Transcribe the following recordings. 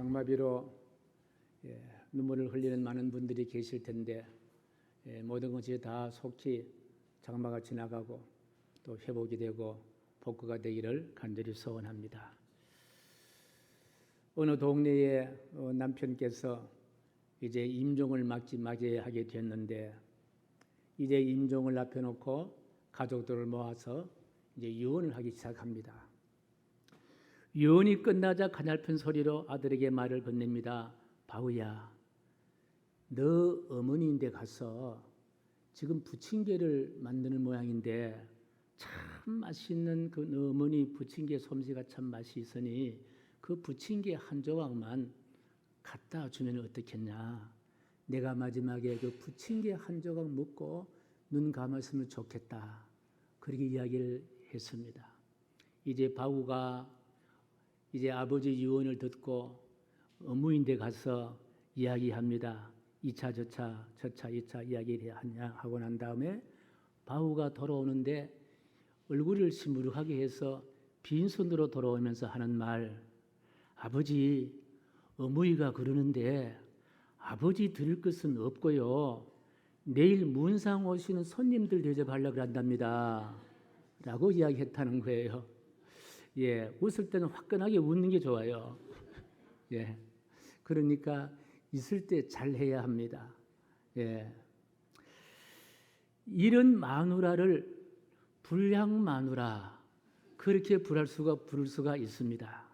장마비로 예, 눈물을 흘리는 많은 분들이 계실 텐데 예, 모든 것이 다 속히 장마가 지나가고 또 회복이 되고 복구가 되기를 간절히 소원합니다. 어느 동네에 어, 남편께서 이제 임종을 맞지 맞이하게 됐는데 이제 임종을 앞에 놓고 가족들을 모아서 이제 유언을 하기 시작합니다. 유언이 끝나자 가냘픈 소리로 아들에게 말을 건넵니다. 바우야, 너 어머니인데 가서 지금 부침개를 만드는 모양인데 참 맛있는 그너 어머니 부침개 솜씨가 참 맛이 있으니 그 부침개 한 조각만 갖다 주면 어떻겠냐? 내가 마지막에 그 부침개 한 조각 먹고 눈 감았으면 좋겠다. 그렇게 이야기를 했습니다. 이제 바우가 이제 아버지 유언을 듣고 어무인데 가서 이야기합니다. 2차 저차 저차 2차 이야기를 하고 난 다음에 바우가 돌아오는데 얼굴을 시무룩하게 해서 빈손으로 돌아오면서 하는 말 아버지 어머니가 그러는데 아버지 들을 것은 없고요. 내일 문상 오시는 손님들 대접하려고 한답니다. 라고 이야기했다는 거예요. 예, 웃을 때는 화끈하게 웃는 게 좋아요. 예. 그러니까 있을 때 잘 해야 합니다. 예. 이런 마누라를 불량 마누라 그렇게 부를 수가 부를 수가 있습니다.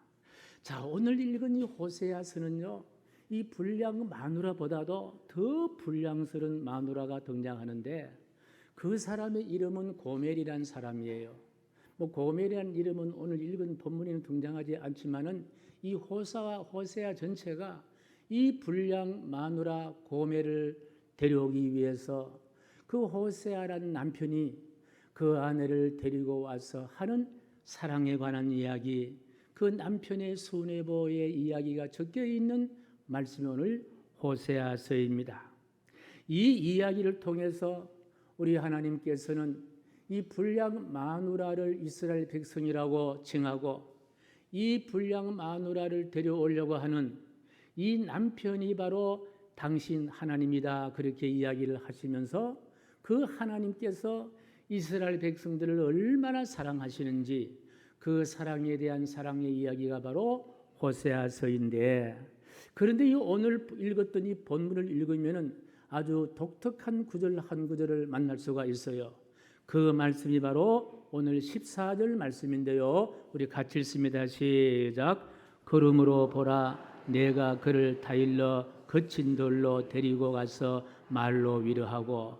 자, 오늘 읽은 이 호세아서는요. 이 불량 마누라보다도 더 불량스러운 마누라가 등장하는데 그 사람의 이름은 고멜이란 사람이에요. 뭐 고멜이라는 이름은 오늘 읽은 본문에는 등장하지 않지만은 이 호사와 호세아 전체가 이 불량 마누라 고멜을 데려오기 위해서 그 호세아라는 남편이 그 아내를 데리고 와서 하는 사랑에 관한 이야기, 그 남편의 수뇌보의 이야기가 적혀 있는 말씀이 오늘 호세아서입니다. 이 이야기를 통해서 우리 하나님께서는 이 불량 마누라를 이스라엘 백성이라고 칭하고 이 불량 마누라를 데려오려고 하는 이 남편이 바로 당신 하나님이다 그렇게 이야기를 하시면서 그 하나님께서 이스라엘 백성들을 얼마나 사랑하시는지 그 사랑에 대한 사랑의 이야기가 바로 호세아서인데 그런데 이 오늘 읽었던 이 본문을 읽으면은 아주 독특한 구절 한 구절을 만날 수가 있어요. 그 말씀이 바로 오늘 14절 말씀인데요. 우리 같이 읽습니다. 시작. 그러므로 보라 내가 그를 다일러 거친 돌로 데리고 가서 말로 위로하고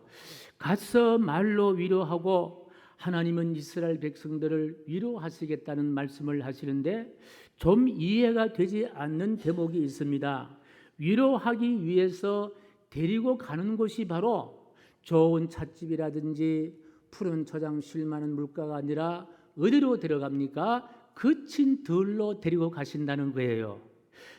가서 말로 위로하고 하나님은 이스라엘 백성들을 위로하시겠다는 말씀을 하시는데 좀 이해가 되지 않는 대목이 있습니다. 위로하기 위해서 데리고 가는 곳이 바로 좋은 찻집이라든지 푸른 초장 쉴 만한 물가가 아니라 어디로 데려갑니까? 거친 들로 데리고 가신다는 거예요.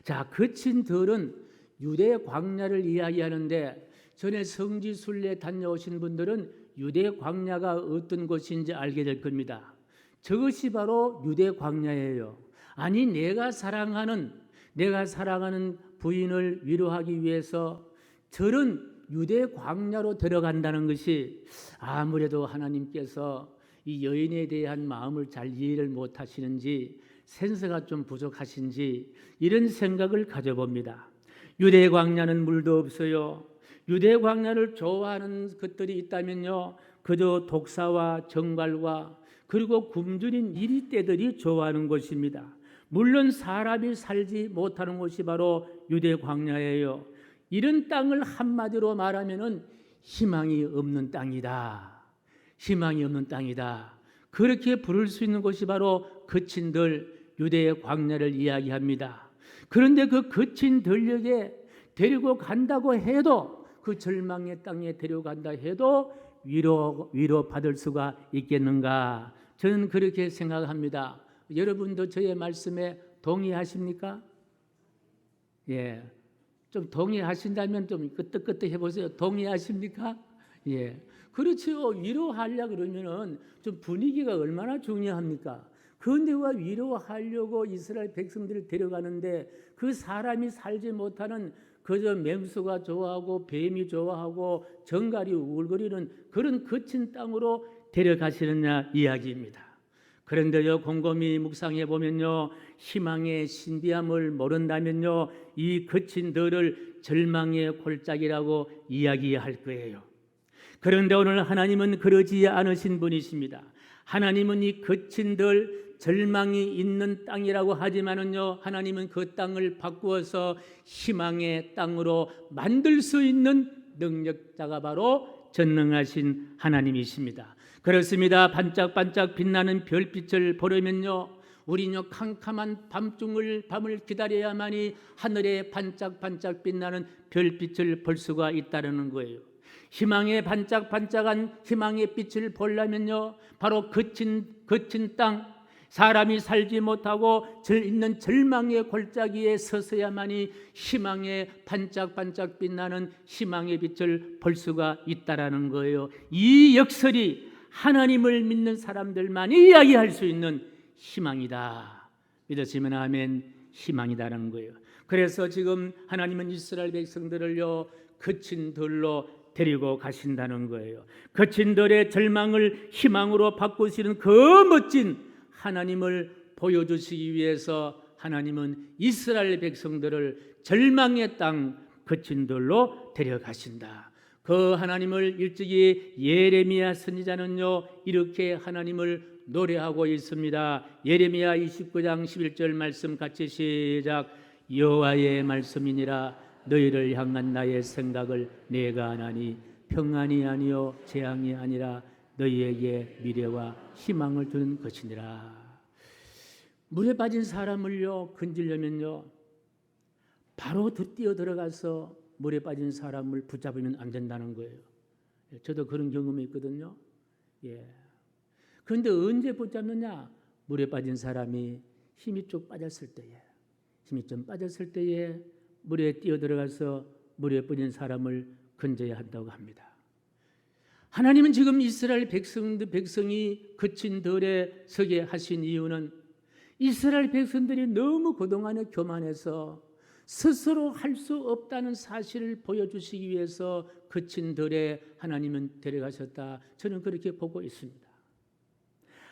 자, 거친 들은 유대 광야를 이야기하는데 전에 성지 순례 다녀오신 분들은 유대 광야가 어떤 곳인지 알게 될 겁니다. 저것이 바로 유대 광야예요. 아니 내가 사랑하는 내가 사랑하는 부인을 위로하기 위해서 저런 유대 광야로 들어간다는 것이 아무래도 하나님께서 이 여인에 대한 마음을 잘 이해를 못 하시는지 센스가 좀 부족하신지 이런 생각을 가져봅니다. 유대 광야는 물도 없어요. 유대 광야를 좋아하는 것들이 있다면요. 그저 독사와 정갈과 그리고 굶주린 이리떼들이 좋아하는 곳입니다. 물론 사람이 살지 못하는 곳이 바로 유대 광야예요. 이런 땅을 한마디로 말하면은 희망이 없는 땅이다. 희망이 없는 땅이다. 그렇게 부를 수 있는 곳이 바로 거친 들 유대의 광야를 이야기합니다. 그런데 그 거친 들녘에 데리고 간다고 해도 그 절망의 땅에 데려간다 해도 위로 위로 받을 수가 있겠는가? 저는 그렇게 생각합니다. 여러분도 저의 말씀에 동의하십니까? 예. 좀 동의하신다면 좀 끄떡끄떡 해보세요. 동의하십니까? 예. 그렇죠. 위로하려 그러면은 좀 분위기가 얼마나 중요합니까? 그런데와 위로하려고 이스라엘 백성들을 데려가는데 그 사람이 살지 못하는 그저 맹수가 좋아하고 뱀이 좋아하고 정갈이 우글거리는 그런 거친 땅으로 데려가시느냐 이야기입니다. 그런데요 곰곰이 묵상해 보면요 희망의 신비함을 모른다면요 이 거친 들을 절망의 골짜기라고 이야기할 거예요. 그런데 오늘 하나님은 그러지 않으신 분이십니다. 하나님은 이 거친 들 절망이 있는 땅이라고 하지만은요 하나님은 그 땅을 바꾸어서 희망의 땅으로 만들 수 있는 능력자가 바로 전능하신 하나님이십니다. 그렇습니다. 반짝반짝 빛나는 별빛을 보려면요 우리는 캄캄한 밤중을 밤을 기다려야만이 하늘에 반짝반짝 빛나는 별빛을 볼 수가 있다는 거예요. 희망의 반짝반짝한 희망의 빛을 보려면요 바로 거친 거친 땅 사람이 살지 못하고 절 있는 절망의 골짜기에 서서야만이 희망의 반짝반짝 빛나는 희망의 빛을 볼 수가 있다라는 거예요. 이 역설이 하나님을 믿는 사람들만이 이야기할 수 있는 희망이다. 믿으시면 아멘. 희망이다라는 거예요. 그래서 지금 하나님은 이스라엘 백성들을요 거친 돌로 데리고 가신다는 거예요. 거친 돌의 절망을 희망으로 바꾸시는 그 멋진 하나님을 보여주시기 위해서 하나님은 이스라엘 백성들을 절망의 땅 거친 돌로 데려가신다. 그 하나님을 일찍이 예레미야 선지자는요 이렇게 하나님을 노래하고 있습니다. 예레미야 29장 11절 말씀 같이 시작 여호와의 말씀이니라 너희를 향한 나의 생각을 내가 아나니 평안이 아니요 재앙이 아니라 너희에게 미래와 희망을 주는 것이니라. 물에 빠진 사람을요 건지려면요 바로 뛰어 들어가서 물에 빠진 사람을 붙잡으면 안 된다는 거예요. 예, 저도 그런 경험이 있거든요. 예. 그런데 언제 붙잡느냐? 물에 빠진 사람이 힘이 쭉 빠졌을 때에, 힘이 좀 빠졌을 때에 물에 뛰어 들어가서 물에 빠진 사람을 건져야 한다고 합니다. 하나님은 지금 이스라엘 백성들 백성이 거친 덜에 서게 하신 이유는 이스라엘 백성들이 너무 그동안에 교만해서 스스로 할 수 없다는 사실을 보여주시기 위해서 거친 덜에 하나님은 데려가셨다. 저는 그렇게 보고 있습니다.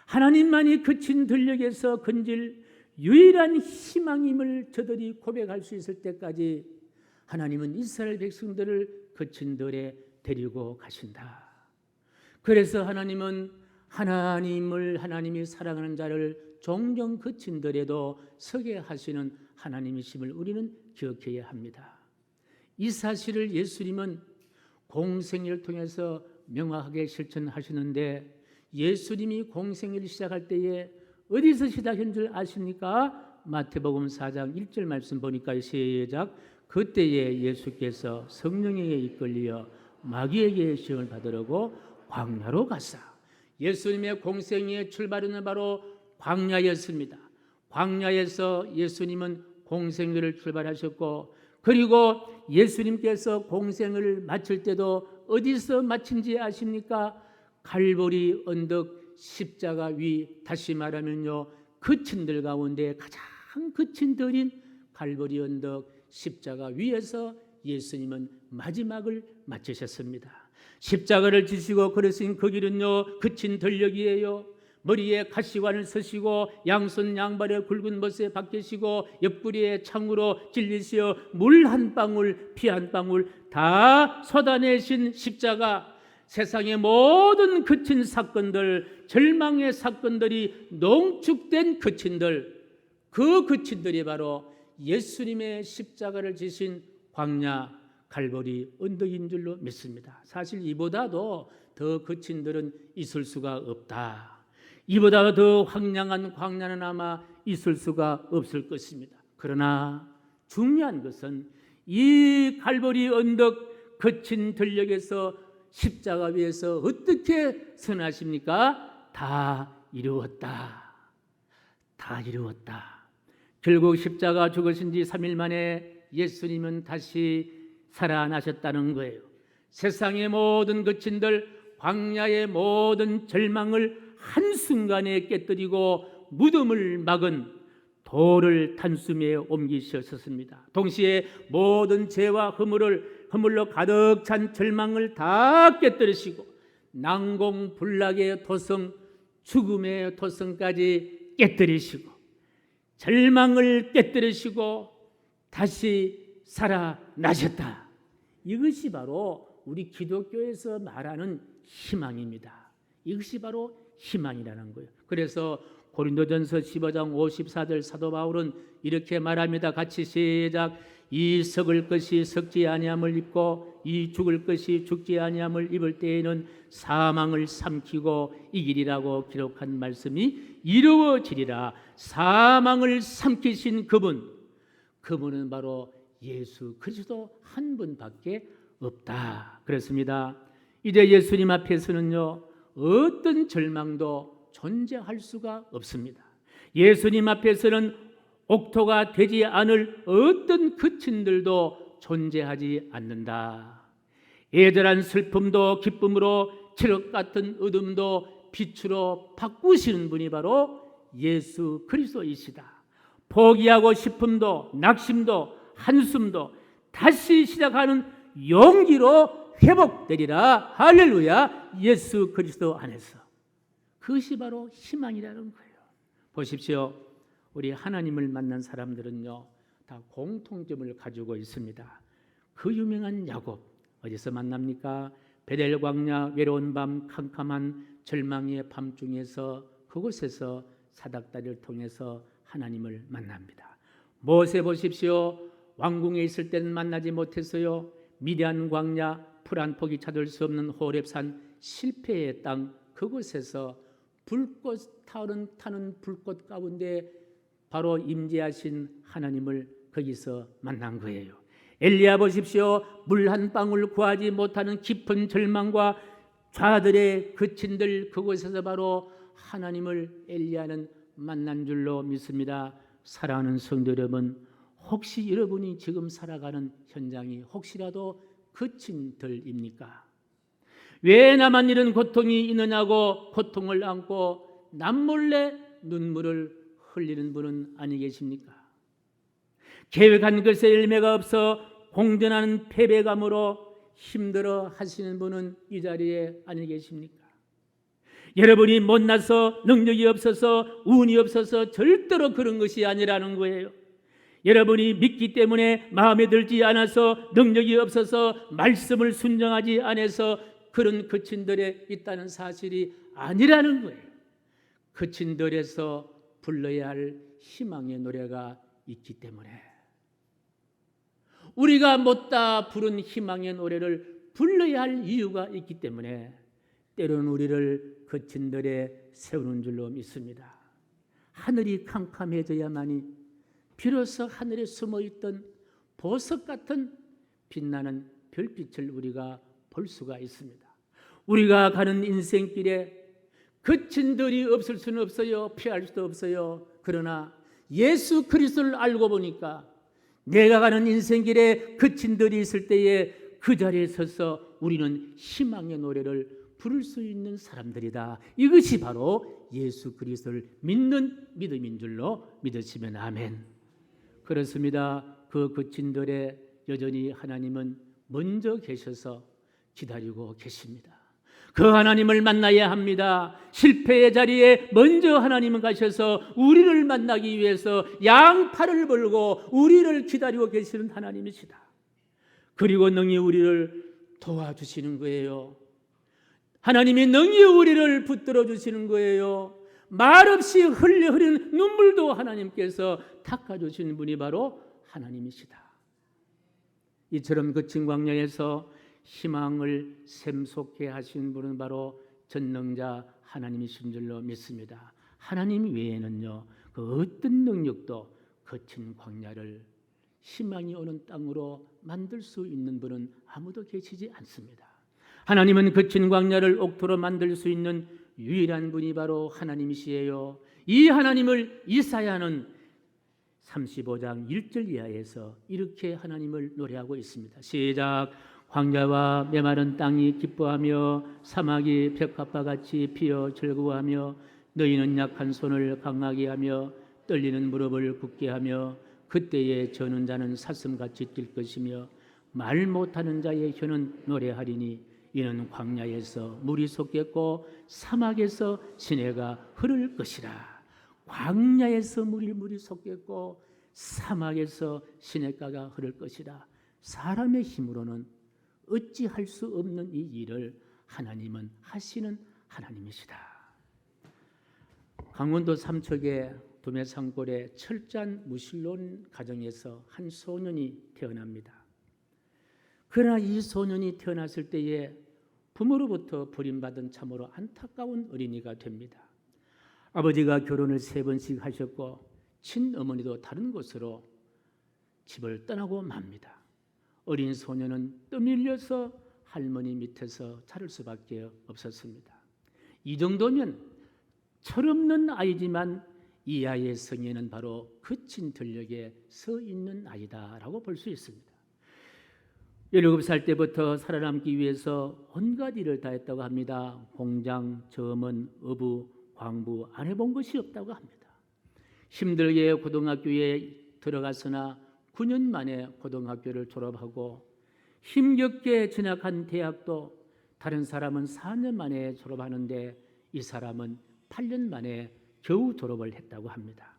하나님만이 거친 들녘에서 건질 유일한 희망임을 저들이 고백할 수 있을 때까지 하나님은 이스라엘 백성들을 거친 덜에 데리고 가신다. 그래서 하나님은 하나님을 하나님이 사랑하는 자를 종종 그친더라도 서게 하시는 하나님이심을 우리는 기억해야 합니다. 이 사실을 예수님은 공생애를 통해서 명확하게 실천하시는데 예수님이 공생애를 시작할 때에 어디서 시작한 줄 아십니까? 마태복음 4장 1절 말씀 보니까 시작 그때에 예수께서 성령에게 이끌려 마귀에게 시험을 받으려고 광야로 갔사. 예수님의 공생의 출발은 바로 광야였습니다. 광야에서 예수님은 공생을 출발하셨고 그리고 예수님께서 공생을 마칠 때도 어디서 마친지 아십니까? 갈보리 언덕 십자가 위 다시 말하면요 그친 들 가운데 가장 그친 들인 갈보리 언덕 십자가 위에서 예수님은 마지막을 마치셨습니다. 십자가를 지시고 걸으신 그 길은요 그친 들녘이에요. 머리에 가시관을 쓰시고 양손 양발에 굵은 벗에 박히시고 옆구리에 창으로 찔리시어 물 한 방울 피 한 방울 다 쏟아내신 십자가 세상의 모든 그친 사건들 절망의 사건들이 농축된 그친들 그 그친들이 바로 예수님의 십자가를 지신 광야 갈보리 언덕인 줄로 믿습니다. 사실 이보다도 더 거친 들은 있을 수가 없다. 이보다 더 황량한 광야는 아마 있을 수가 없을 것입니다. 그러나 중요한 것은 이 갈보리 언덕 거친 들녘에서 십자가 위에서 어떻게 선하십니까? 다 이루었다. 다 이루었다. 결국 십자가 죽으신 지 3일 만에 예수님은 다시 살아나셨다는 거예요. 세상의 모든 거친들 광야의 모든 절망을 한순간에 깨뜨리고 무덤을 막은 돌을 단숨에 옮기셨습니다. 동시에 모든 죄와 허물을 허물로 가득 찬 절망을 다 깨뜨리시고 난공불락의 도성 죽음의 도성까지 깨뜨리시고 절망을 깨뜨리시고 다시 살아나셨다. 이것이 바로 우리 기독교에서 말하는 희망입니다. 이것이 바로 희망이라는 거예요. 그래서 고린도전서 15장 54절 사도 바울은 이렇게 말합니다. 같이 시작. 이 썩을 것이 썩지 아니함을 입고 이 죽을 것이 죽지 아니함을 입을 때에는 사망을 삼키고 이기리라고 기록한 말씀이 이루어지리라. 사망을 삼키신 그분, 그분은 바로 예수 그리스도 한 분밖에 없다. 그렇습니다. 이제 예수님 앞에서는요 어떤 절망도 존재할 수가 없습니다. 예수님 앞에서는 옥토가 되지 않을 어떤 그친들도 존재하지 않는다. 애절한 슬픔도 기쁨으로 칠흑 같은 어둠도 빛으로 바꾸시는 분이 바로 예수 그리스도이시다. 포기하고 싶음도 낙심도 한숨도 다시 시작하는 용기로 회복되리라. 할렐루야. 예수 그리스도 안에서. 그것이 바로 희망이라는 거예요. 보십시오. 우리 하나님을 만난 사람들은요. 다 공통점을 가지고 있습니다. 그 유명한 야곱 어디서 만납니까? 베델 광야 외로운 밤 캄캄한 절망의 밤 중에서 그곳에서 사닥다리를 통해서 하나님을 만납니다. 모세 보십시오. 왕궁에 있을 때는 만나지 못했어요. 미디안 광야 풀 한 폭이 찾을 수 없는 호렙산 실패의 땅 그곳에서 불꽃 타는 타는 불꽃 가운데 바로 임재하신 하나님을 거기서 만난 거예요. 엘리야 보십시오. 물 한 방울 구하지 못하는 깊은 절망과 좌들의 그친들 그곳에서 바로 하나님을 엘리야는 만난 줄로 믿습니다. 사랑하는 성도 여러분, 혹시 여러분이 지금 살아가는 현장이 혹시라도 그친 들입니까? 왜 나만 이런 고통이 있느냐고 고통을 안고 남몰래 눈물을 흘리는 분은 아니 계십니까? 계획한 것에 열매가 없어 공전하는 패배감으로 힘들어 하시는 분은 이 자리에 아니 계십니까? 여러분이 못나서 능력이 없어서 운이 없어서 절대로 그런 것이 아니라는 거예요. 여러분이 믿기 때문에 마음에 들지 않아서 능력이 없어서 말씀을 순종하지 않아서 그런 그친들에 있다는 사실이 아니라는 거예요. 그친들에서 불러야 할 희망의 노래가 있기 때문에 우리가 못다 부른 희망의 노래를 불러야 할 이유가 있기 때문에 때로는 우리를 그친들에 세우는 줄로 믿습니다. 하늘이 캄캄해져야만이 비로소 하늘에 숨어 있던 보석 같은 빛나는 별빛을 우리가 볼 수가 있습니다. 우리가 가는 인생길에 그친 들이 없을 수는 없어요. 피할 수도 없어요. 그러나 예수 그리스도를 알고 보니까 내가 가는 인생길에 그친 들이 있을 때에 그 자리에 서서 우리는 희망의 노래를 부를 수 있는 사람들이다. 이것이 바로 예수 그리스도를 믿는 믿음인 줄로 믿으시면 아멘. 그렇습니다. 그 그친들의 여전히 하나님은 먼저 계셔서 기다리고 계십니다. 그 하나님을 만나야 합니다. 실패의 자리에 먼저 하나님은 가셔서 우리를 만나기 위해서 양팔을 벌고 우리를 기다리고 계시는 하나님이시다. 그리고 능히 우리를 도와주시는 거예요. 하나님이 능히 우리를 붙들어 주시는 거예요. 말없이 흘려 흐르는 눈물도 하나님께서 닦아 주시는 분이 바로 하나님이시다. 이처럼 그친 광야에서 희망을 샘솟게 하신 분은 바로 전능자 하나님이신 줄로 믿습니다. 하나님 외에는요 그 어떤 능력도 거친 광야를 희망이 오는 땅으로 만들 수 있는 분은 아무도 계시지 않습니다. 하나님은 거친 광야를 옥토로 만들 수 있는 유일한 분이 바로 하나님이시에요. 이 하나님을 이사야는 35장 1절 이하에서 이렇게 하나님을 노래하고 있습니다. 시작. 황야와 메마른 땅이 기뻐하며 사막이 벽화바 같이 피어 즐거워하며 너희는 약한 손을 강하게 하며 떨리는 무릎을 굳게 하며 그때에 저는 자는 사슴같이 뛸 것이며 말 못하는 자의 혀는 노래하리니 이는 광야에서 물이 솟겠고 사막에서 시내가 흐를 것이라 광야에서 물이 물이 솟겠고 사막에서 시내가가 흐를 것이라 사람의 힘으로는 어찌할 수 없는 이 일을 하나님은 하시는 하나님이시다. 강원도 삼척의 도매산골의 철잔 무신론 가정에서 한 소년이 태어납니다. 그러나 이 소년이 태어났을 때에 부모로부터 버림받은 참으로 안타까운 어린이가 됩니다. 아버지가 결혼을 세 번씩 하셨고 친어머니도 다른 곳으로 집을 떠나고 맙니다. 어린 소년은 떠밀려서 할머니 밑에서 자랄 수밖에 없었습니다. 이 정도면 철없는 아이지만 이 아이의 성에는 바로 거친 들녘에 서 있는 아이다라고 볼 수 있습니다. 17살 때부터 살아남기 위해서 온갖 일을 다 했다고 합니다. 공장, 점원, 어부, 광부 안 해본 것이 없다고 합니다. 힘들게 고등학교에 들어갔으나 9년 만에 고등학교를 졸업하고 힘겹게 진학한 대학도 다른 사람은 4년 만에 졸업하는데 이 사람은 8년 만에 겨우 졸업을 했다고 합니다.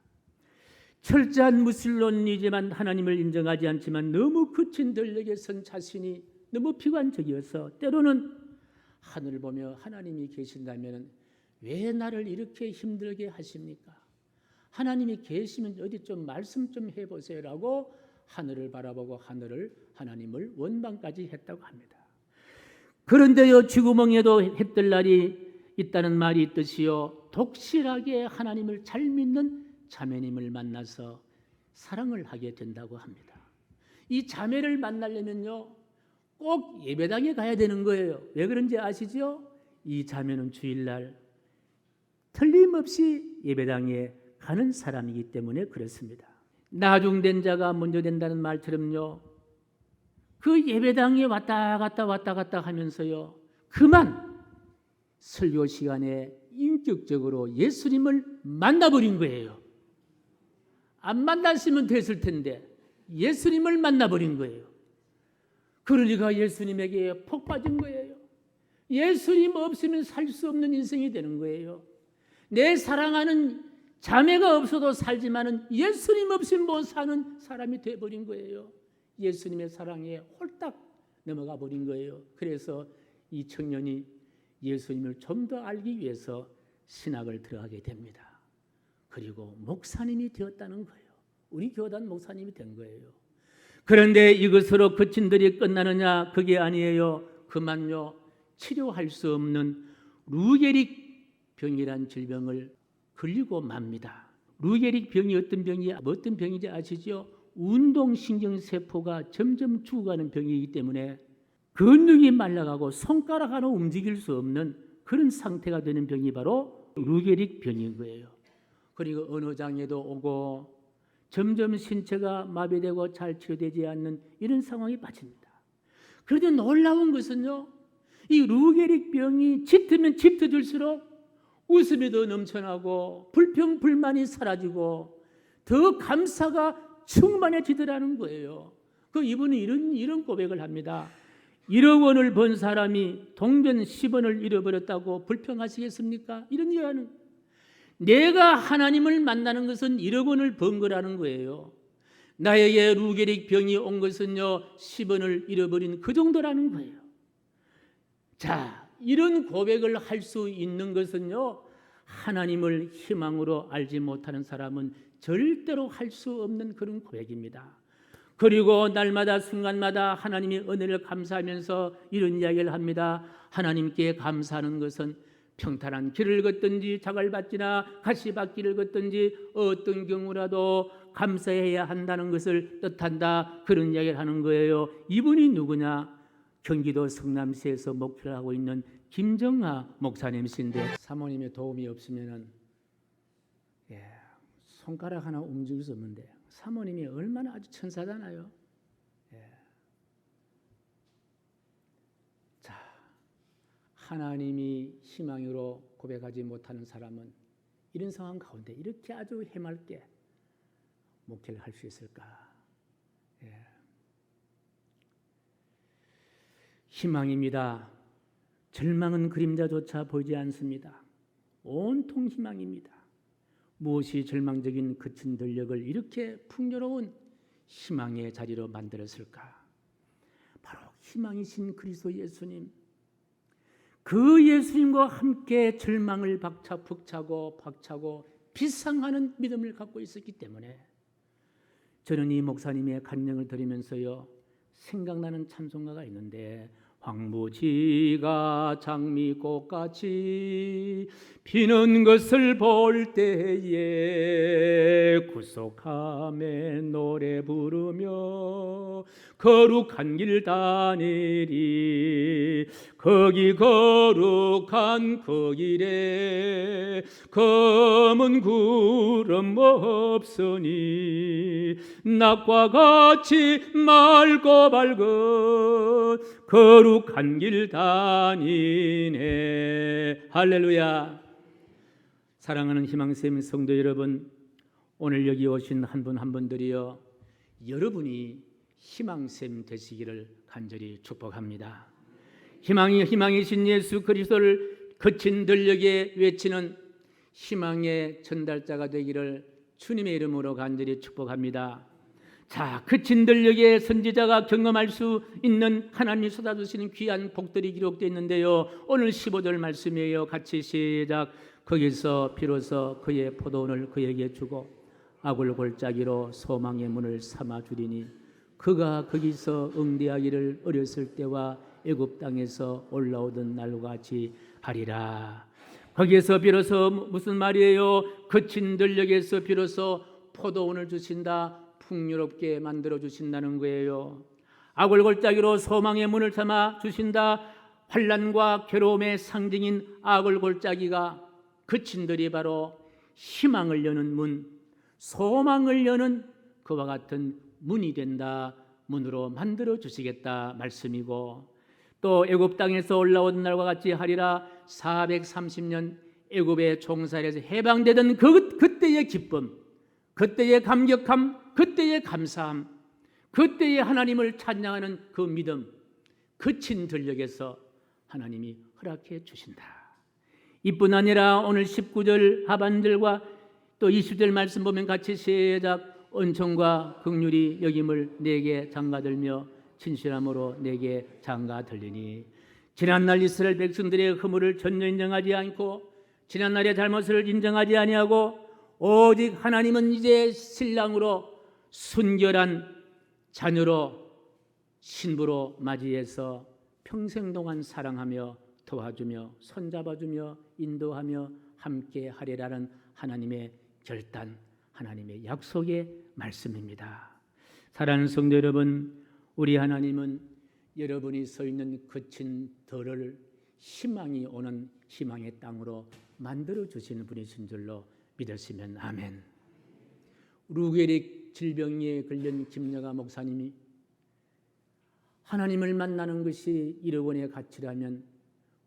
철저한 무슬론이지만 하나님을 인정하지 않지만 너무 거친 들녘에 선 자신이 너무 비관적이어서 때로는 하늘을 보며 하나님이 계신다면 왜 나를 이렇게 힘들게 하십니까? 하나님이 계시면 어디 좀 말씀 좀 해보세요라고 하늘을 바라보고 하늘을 하나님을 원망까지 했다고 합니다. 그런데요 쥐구멍에도 해뜰 날이 있다는 말이 있듯이요 독실하게 하나님을 잘 믿는 자매님을 만나서 사랑을 하게 된다고 합니다. 이 자매를 만나려면요 꼭 예배당에 가야 되는 거예요. 왜 그런지 아시죠? 이 자매는 주일날 틀림없이 예배당에 가는 사람이기 때문에 그렇습니다. 나중된 자가 먼저 된다는 말처럼요. 그 예배당에 왔다 갔다 왔다 갔다 하면서요. 그만 설교 시간에 인격적으로 예수님을 만나버린 거예요. 안 만났으면 됐을 텐데 예수님을 만나버린 거예요. 그러니까 예수님에게 폭 빠진 거예요. 예수님 없으면 살 수 없는 인생이 되는 거예요. 내 사랑하는 자매가 없어도 살지만은 예수님 없이 못 사는 사람이 돼 버린 거예요. 예수님의 사랑에 홀딱 넘어가 버린 거예요. 그래서 이 청년이 예수님을 좀 더 알기 위해서 신학을 들어가게 됩니다. 그리고 목사님이 되었다는 거예요. 우리 교단 목사님이 된 거예요. 그런데 이것으로 거친들이 끝나느냐? 그게 아니에요. 그만요. 치료할 수 없는 루게릭 병이란 질병을 걸리고 맙니다. 루게릭 병이 어떤 병이 어떤 병인지 아시죠? 운동신경 세포가 점점 죽어가는 병이기 때문에 근육이 말라가고 손가락 하나 움직일 수 없는 그런 상태가 되는 병이 바로 루게릭 병인 거예요. 그리고 어느 장애도 오고 점점 신체가 마비되고 잘 치료되지 않는 이런 상황이 빠집니다. 그런데 놀라운 것은요, 이 루게릭 병이 짙으면 짙어질수록 웃음이 더 넘쳐나고 불평 불만이 사라지고 더 감사가 충만해지더라는 거예요. 그 이분은 이런 이런 고백을 합니다. 1억 원을 번 사람이 동전 10원을 잃어버렸다고 불평하시겠습니까? 이런 얘기하는 내가 하나님을 만나는 것은 1억 원을 번 거라는 거예요. 나에게 루게릭 병이 온 것은요 10원을 잃어버린 그 정도라는 거예요. 자, 이런 고백을 할 수 있는 것은요 하나님을 희망으로 알지 못하는 사람은 절대로 할 수 없는 그런 고백입니다. 그리고 날마다 순간마다 하나님의 은혜를 감사하면서 이런 이야기를 합니다. 하나님께 감사하는 것은 평탄한 길을 걷든지 자갈밭이나 가시밭길을 걷든지 어떤 경우라도 감사해야 한다는 것을 뜻한다. 그런 이야기를 하는 거예요. 이분이 누구냐? 경기도 성남시에서 목표를 하고 있는 김정하 목사님이신데 사모님의 도움이 없으면은 예, 손가락 하나 움직일 수 없는데 사모님이 얼마나 아주 천사잖아요. 예. 자, 하나님이 희망으로 고백하지 못하는 사람은 이런 상황 가운데 이렇게 아주 해맑게 목회를 할 수 있을까? 예. 희망입니다. 절망은 그림자조차 보이지 않습니다. 온통 희망입니다. 무엇이 절망적인 그친 들력을 이렇게 풍요로운 희망의 자리로 만들었을까? 바로 희망이신 그리스도 예수님. 그 예수님과 함께 절망을 박차 북차고 박차고 비상하는 믿음을 갖고 있었기 때문에 저는 이 목사님의 간증을 들으면서요 생각나는 찬송가가 있는데 황무지가 장미꽃같이 피는 것을 볼 때에 구속함에 노래 부르며 거룩한 길 다니리 거기 거룩한 그 길에 검은 구름 없으니 낮과 같이 맑고 밝은 거룩한 길 다니네. 할렐루야. 사랑하는 희망샘 성도 여러분 오늘 여기 오신 한 분 한 분들이여 여러분이 희망샘 되시기를 간절히 축복합니다. 희망이 희망이신 예수 그리스도를 거친 들녘에 외치는 희망의 전달자가 되기를 주님의 이름으로 간절히 축복합니다. 자, 그친 들녘에 선지자가 경험할 수 있는 하나님이 쏟아주시는 귀한 복들이 기록되어 있는데요. 오늘 15절 말씀이에요. 같이 시작. 거기서 비로소 그의 포도원을 그에게 주고 아굴 골짜기로 소망의 문을 삼아 주리니 그가 거기서 응대하기를 어렸을 때와 애굽 땅에서 올라오던 날과 같이 하리라. 거기에서 비로소 무슨 말이에요? 거친 들녘에서 비로소 포도원을 주신다. 풍요롭게 만들어 주신다는 거예요. 아골골짜기로 소망의 문을 삼아 주신다. 환란과 괴로움의 상징인 아골골짜기가 그친들이 바로 희망을 여는 문, 소망을 여는 그와 같은 문이 된다. 문으로 만들어 주시겠다 말씀이고 또 애굽 땅에서 올라온 날과 같이 하리라 430년 애굽의 종살에서 해방되던 그 그때의 기쁨, 그때의 감격함, 그때의 감사함, 그때의 하나님을 찬양하는 그 믿음, 그친 들녘에서 하나님이 허락해 주신다. 이뿐 아니라 오늘 19절 하반절과 또 20절 말씀 보면 같이 시작 은총과 극률이 여김을 내게 장가들며 진실함으로 내게 장가 들리니 지난날 이스라엘 백성들의 허물을 전혀 인정하지 않고 지난날의 잘못을 인정하지 아니하고 오직 하나님은 이제 신랑으로 순결한 자녀로 신부로 맞이해서 평생 동안 사랑하며 도와주며 손잡아주며 인도하며 함께 하리라는 하나님의 결단, 하나님의 약속의 말씀입니다. 사랑하는 성도 여러분, 우리 하나님은 여러분이 서 있는 거친 덜을 희망이 오는 희망의 땅으로 만들어 주시는 분이신 줄로 믿으시면 아멘. 루게릭 질병에 걸린 김여가 목사님이 하나님을 만나는 것이 1억 원의 가치라면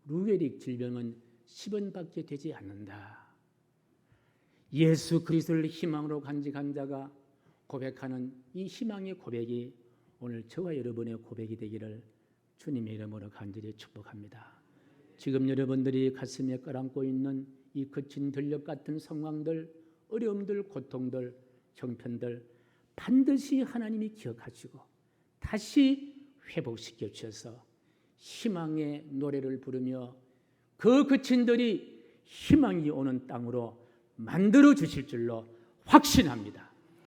루게릭 질병은 10원밖에 되지 않는다. 예수 그리스도를 희망으로 간직한 자가 고백하는 이 희망의 고백이 오늘 저와 여러분의 고백이 되기를 주님의 이름으로 간절히 축복합니다. 지금 여러분들이 가슴에 끌안고 있는 이 거친 들녘 같은 상황들, 어려움들, 고통들, 형편들 반드시 하나님이 기억하시고 다시 회복시켜 주셔서 희망의 노래를 부르며 그 거친들이 희망이 오는 땅으로 만들어 주실 줄로 확신합니다.